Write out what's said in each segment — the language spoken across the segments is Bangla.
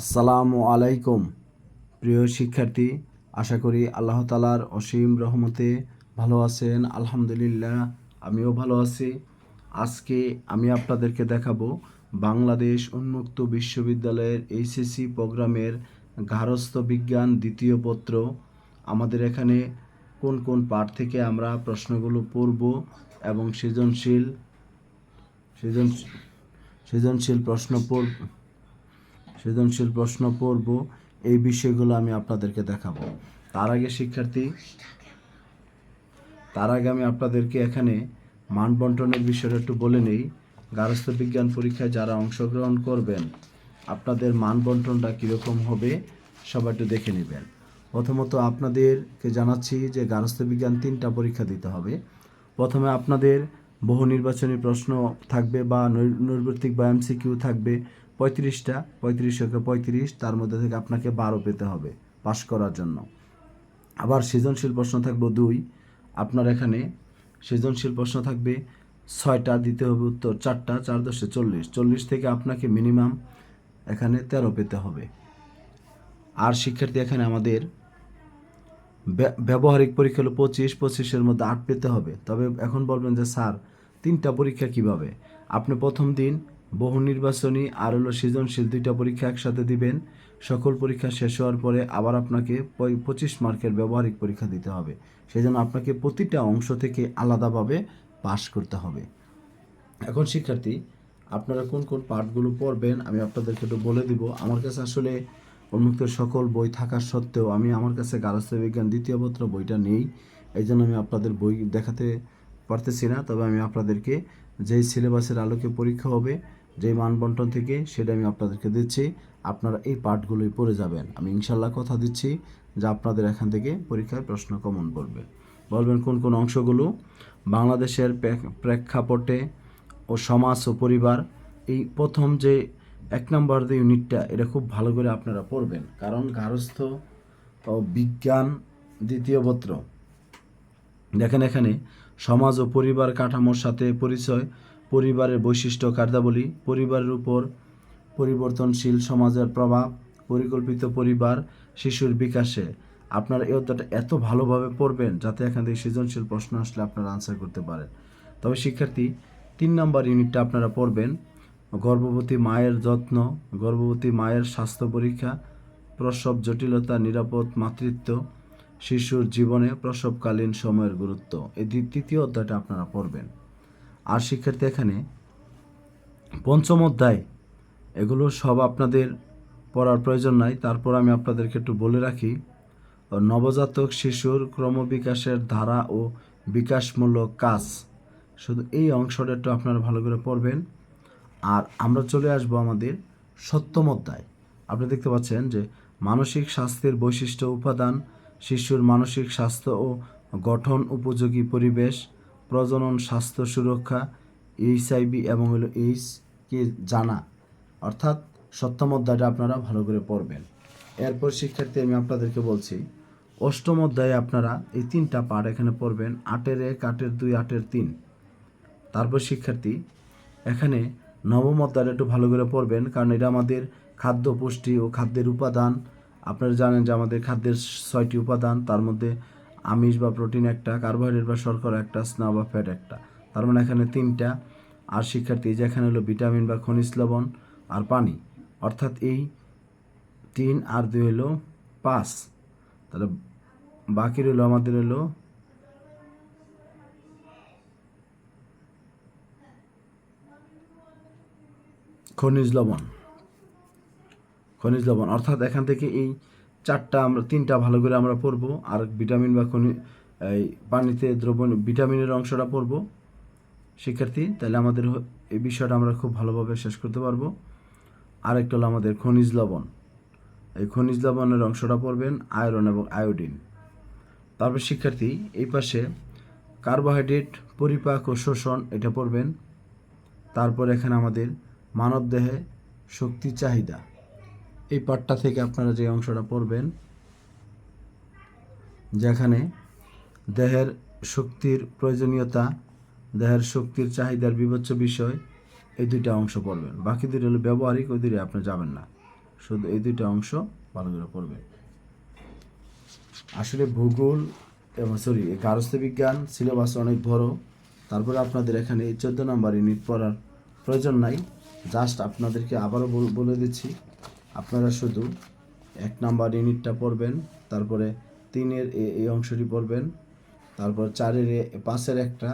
আসসালামু আলাইকুম। প্রিয় শিক্ষার্থী, আশা করি আল্লাহ তালার অসীম রহমতে ভালো আছেন। আলহামদুলিল্লাহ, আমিও ভালো আছি। আজকে আমি আপনাদেরকে দেখাবো বাংলাদেশ উন্মুক্ত বিশ্ববিদ্যালয়ের এইচএসসি প্রোগ্রামের গার্হস্থ্য বিজ্ঞান দ্বিতীয় পত্র। আমাদের এখানে কোন কোন পাঠ থেকে আমরা প্রশ্নগুলো পড়ব এবং সৃজনশীল, সৃজন, সৃজনশীল প্রশ্ন পড়ব। সৃজনশীল প্রশ্ন পড়ব, এই বিষয়গুলো আমি আপনাদেরকে দেখাবো। তার আগে শিক্ষার্থী, তার আগে আমি আপনাদেরকে এখানে মান বন্টনের বিষয়টা একটু বলে নেই। গার্হস্থ্য বিজ্ঞান পরীক্ষায় যারা অংশগ্রহণ করবেন, আপনাদের মান বন্টনটা কীরকম হবে সবাই একটু দেখে নেবেন। প্রথমত আপনাদেরকে জানাচ্ছি যে গার্হস্থ্য বিজ্ঞান তিনটা পরীক্ষা দিতে হবে। প্রথমে আপনাদের বহু নির্বাচনী প্রশ্ন থাকবে বা নৈ- নৈর্ব্যক্তিক বা এমসিকিউ থাকবে। পঁয়ত্রিশটা, পঁয়ত্রিশ থেকে পঁয়ত্রিশ, তার মধ্যে থেকে আপনাকে বারো পেতে হবে পাশ করার জন্য। আবার সৃজনশীল প্রশ্ন থাকবে দুই। আপনার এখানে সৃজনশীল প্রশ্ন থাকবে ছয়টা দিতে হবে উত্তর চারটা, চার দশে চল্লিশ। চল্লিশ থেকে আপনাকে মিনিমাম এখানে তেরো পেতে হবে। আর শিক্ষার্থী এখানে আমাদের ব্য- ব্যবহারিক পরীক্ষা হলো পঁচিশ, পঁচিশের মধ্যে আট পেতে হবে। তবে এখন বলবেন যে স্যার, তিনটা পরীক্ষা কীভাবে? আপনি প্রথম দিন বহু নির্বাচনী আর হলো সৃজনশীল দুইটা পরীক্ষা একসাথে দিবেন। সকল পরীক্ষা শেষ হওয়ার পরে আবার আপনাকে পঁচিশ মার্কের ব্যবহারিক পরীক্ষা দিতে হবে। সেই জন্য আপনাকে প্রতিটা অংশ থেকে আলাদাভাবে পাশ করতে হবে। এখন শিক্ষার্থী, আপনারা কোন কোন পাঠগুলো পড়বেন আমি আপনাদেরকে একটু বলে দিব। আমার কাছে আসলে উন্মুক্ত সকল বই থাকা সত্ত্বেও আমি আমার কাছে গার্হস্থ্য বিজ্ঞান দ্বিতীয় পত্র বইটা নেই। এই জন্য আমি আপনাদের বই দেখাতে পারতেছি না। তবে আমি আপনাদেরকে যেই সিলেবাসের আলোকে পরীক্ষা হবে যেই মানবন্টন থেকে সেটা আমি আপনাদেরকে দিচ্ছি। আপনারা এই পাঠগুলোই পড়ে যাবেন। আমি ইনশাল্লাহ কথা দিচ্ছি যে আপনাদের এখান থেকে পরীক্ষায় প্রশ্ন কমন পড়বে। বলবেন কোন কোন অংশগুলো? বাংলাদেশের প্রেক্ষাপটে ও সমাজ ও পরিবার। এই প্রথম যে এক নম্বর যে ইউনিটটা, এটা খুব ভালো করে আপনারা পড়বেন। কারণ গার্হস্থ্য ও বিজ্ঞান দ্বিতীয় পত্র। দেখেন এখানে সমাজ ও পরিবার কাঠামোর সাথে পরিচয় পরিবারের বৈশিষ্ট্য কার্যাবলী পরিবারের উপর পরিবর্তনশীল সমাজের প্রভাব, পরিকল্পিত পরিবার, শিশুর বিকাশে। আপনারা এই অধ্যায়টা এত ভালোভাবে পড়বেন যাতে এখান থেকে সৃজনশীল প্রশ্ন আসলে আপনারা আনসার করতে পারেন। তবে শিক্ষার্থী, তিন নম্বর ইউনিটটা আপনারা পড়বেন। গর্ভবতী মায়ের যত্ন, গর্ভবতী মায়ের স্বাস্থ্য পরীক্ষা, প্রসব জটিলতা, নিরাপদ মাতৃত্ব, শিশুর জীবনে প্রসবকালীন সময়ের গুরুত্ব। এই তৃতীয় অধ্যায়টা আপনারা পড়বেন। আর শিক্ষার্থী এখানে পঞ্চম অধ্যায়, এগুলো সব আপনাদের পড়ার প্রয়োজন নাই। তারপর আমি আপনাদেরকে একটু বলে রাখি, নবজাতক শিশুর ক্রমবিকাশের ধারা ও বিকাশমূলক কাজ। শুধু এই অংশটা একটু আপনারা ভালো করে পড়বেন। আর আমরা চলে আসব আমাদের সপ্তম অধ্যায়। আপনি দেখতে পাচ্ছেন যে মানসিক স্বাস্থ্যের বৈশিষ্ট্য, উপাদান, শিশুর মানসিক স্বাস্থ্য ও গঠন, উপযোগী পরিবেশ প্রজনন, স্বাস্থ্য সুরক্ষা, এইচআইভি এবং হলো এইচ কে জানা। অর্থাৎ সপ্তম অধ্যায়টা আপনারা ভালো করে পড়বেন। এরপর শিক্ষার্থী, আমি আপনাদেরকে বলছি, অষ্টম অধ্যায়ে আপনারা এই তিনটা পাঠ এখানে পড়বেন, আটের এক, আটের দুই, আটের তিন। তারপর শিক্ষার্থী, এখানে নবম অধ্যায়টা একটু ভালো করে পড়বেন, কারণ এটা আমাদের খাদ্য পুষ্টি ও খাদ্যের উপাদান। আপনারা জানেন যে আমাদের খাদ্যের ছয়টি উপাদান, তার মধ্যে আমিষ বা প্রোটিন একটা, কার্বোহাইড্রেট বা শর্করা একটা স্নেহ বা ফ্যাট একটা। তার মানে এখানে তিনটা। আর শিক্ষার্থী যেখানে হলো ভিটামিন বা খনিজ লবণ আর পানি। অর্থাৎ এই তিন আর দুই হলো পাঁচ। তাহলে বাকি রইল আমাদের হলো খনিজ লবণ। খনিজ লবণ। অর্থাৎ এখান থেকে এই চারটা আমরা, তিনটা ভালো করে আমরা পড়ব আর ভিটামিন বা খনি, এই পানিতে দ্রবণ, ভিটামিনের অংশটা পড়ব শিক্ষার্থী, তাহলে আমাদের এই বিষয়টা আমরা খুব ভালোভাবে শেষ করতে পারব। আরেকটা হলো আমাদের খনিজ লবণ। এই খনিজ লবণের অংশটা পড়বেন আয়রন এবং আয়োডিন। তারপর শিক্ষার্থী, এই পাশে কার্বোহাইড্রেট, পরিপাক ও শোষণ, এটা পড়বেন তারপর এখানে আমাদের মানবদেহে শক্তি চাহিদা। এই পাঠটা থেকে আপনারা যে অংশটা পড়বেন, যেখানে দেহের শক্তির প্রয়োজনীয়তা, দেহের শক্তির চাহিদার বিবেচ্য বিষয়, এই দুইটা অংশ পড়বেন। বাকি দুটো হলো ব্যবহারিক, ওই দুটো আপনি যাবেন না। শুধু এই দুইটা অংশ ভালো করে পড়বেন। আসলে ভূগোল এবং সরি গার্হস্থ্য বিজ্ঞান সিলেবাস অনেক বড়। তারপরে আপনাদের এখানে এই চোদ্দ নম্বর ইউনিট পড়ার প্রয়োজন নাই। জাস্ট আপনাদেরকে আবারও বলে দিচ্ছি আপনারা শুধু এক নাম্বার ইউনিটটা পড়বেন, তারপরে তিনের এই অংশটি পড়বেন, তারপর চারের পাঁচের একটা,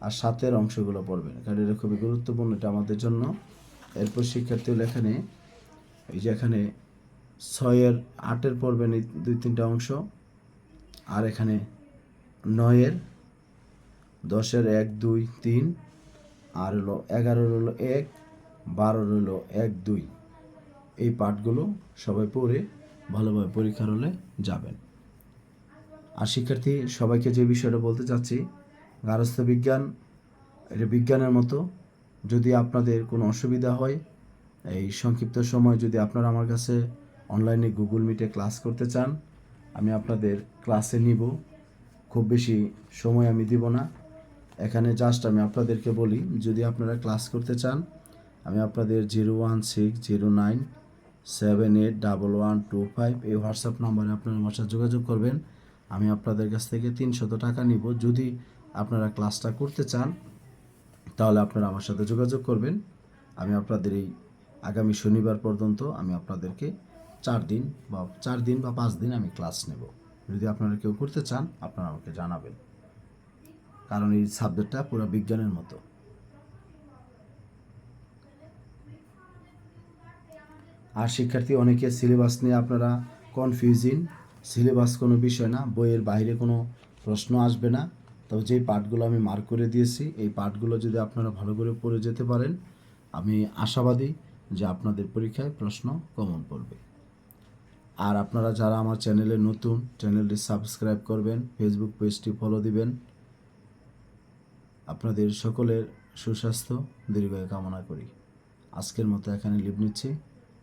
আর সাতের অংশগুলো পড়বেন। কারণ এটা খুবই গুরুত্বপূর্ণ, এটা আমাদের জন্য। এরপর শিক্ষার্থী এখানে এই যে এখানে ছয়ের, আটের পড়বেন এই দুই, তিনটা অংশ, আর এখানে নয়ের, দশের এক, দুই, তিন, আর হলো এগারোর হলো এক, বারোর হলো এক, দুই। এই পাঠগুলো সবাই পড়ে ভালোভাবে পরীক্ষার হলে যাবেন। আর শিক্ষার্থী, সবাইকে যে বিষয়টা বলতে চাচ্ছি গার্হস্থ্য বিজ্ঞান, এটা বিজ্ঞানের মতো। যদি আপনাদের কোনো অসুবিধা হয়, এই সংক্ষিপ্ত সময় যদি আপনারা আমার কাছে অনলাইনে গুগল মিটে ক্লাস করতে চান, আমি আপনাদের ক্লাসে নিব। খুব বেশি সময় আমি দিব না। এখানে জাস্ট আমি আপনাদেরকে বলি, যদি আপনারা ক্লাস করতে চান, আমি আপনাদের zero one six zero nine seven eight double one two five এই হোয়াটসঅ্যাপ নাম্বারে আপনারা আমার সাথে যোগাযোগ করবেন। আমি আপনাদের কাছ থেকে তিনশত টাকা নিব। যদি আপনারা ক্লাসটা করতে চান, তাহলে আপনারা আমার সাথে যোগাযোগ করবেন। আমি আপনাদের এই আগামী শনিবার পর্যন্ত আমি আপনাদেরকে চার দিন বা চার দিন বা পাঁচ দিন আমি ক্লাস নেব। যদি আপনারা কেউ করতে চান, আপনারা আমাকে জানাবেন। কারণ এই সাবজেক্টটা পুরো বিজ্ঞানের মতো। আর শিক্ষার্থী, অনেকে সিলেবাস নিয়ে আপনারা কনফিউজিং সিলেবাস কোনো বিষয় না, বইয়ের বাইরে কোনো প্রশ্ন আসবে না। তবে যেই পাঠগুলো আমি মার্ক করে দিয়েছি, এই পাঠগুলো যদি আপনারা ভালো করে পড়ে যেতে পারেন, আমি আশাবাদী যে আপনাদের পরীক্ষায় প্রশ্ন কমন পড়বে। আর আপনারা যারা আমার চ্যানেলে নতুন চ্যানেলটি সাবস্ক্রাইব করবেন ফেসবুক পেজটি ফলো দিবেন, আপনাদের সকলের সুস্বাস্থ্য, দীর্ঘায়ু কামনা করি। আজকের মতো এখানে লিভ নিচ্ছি।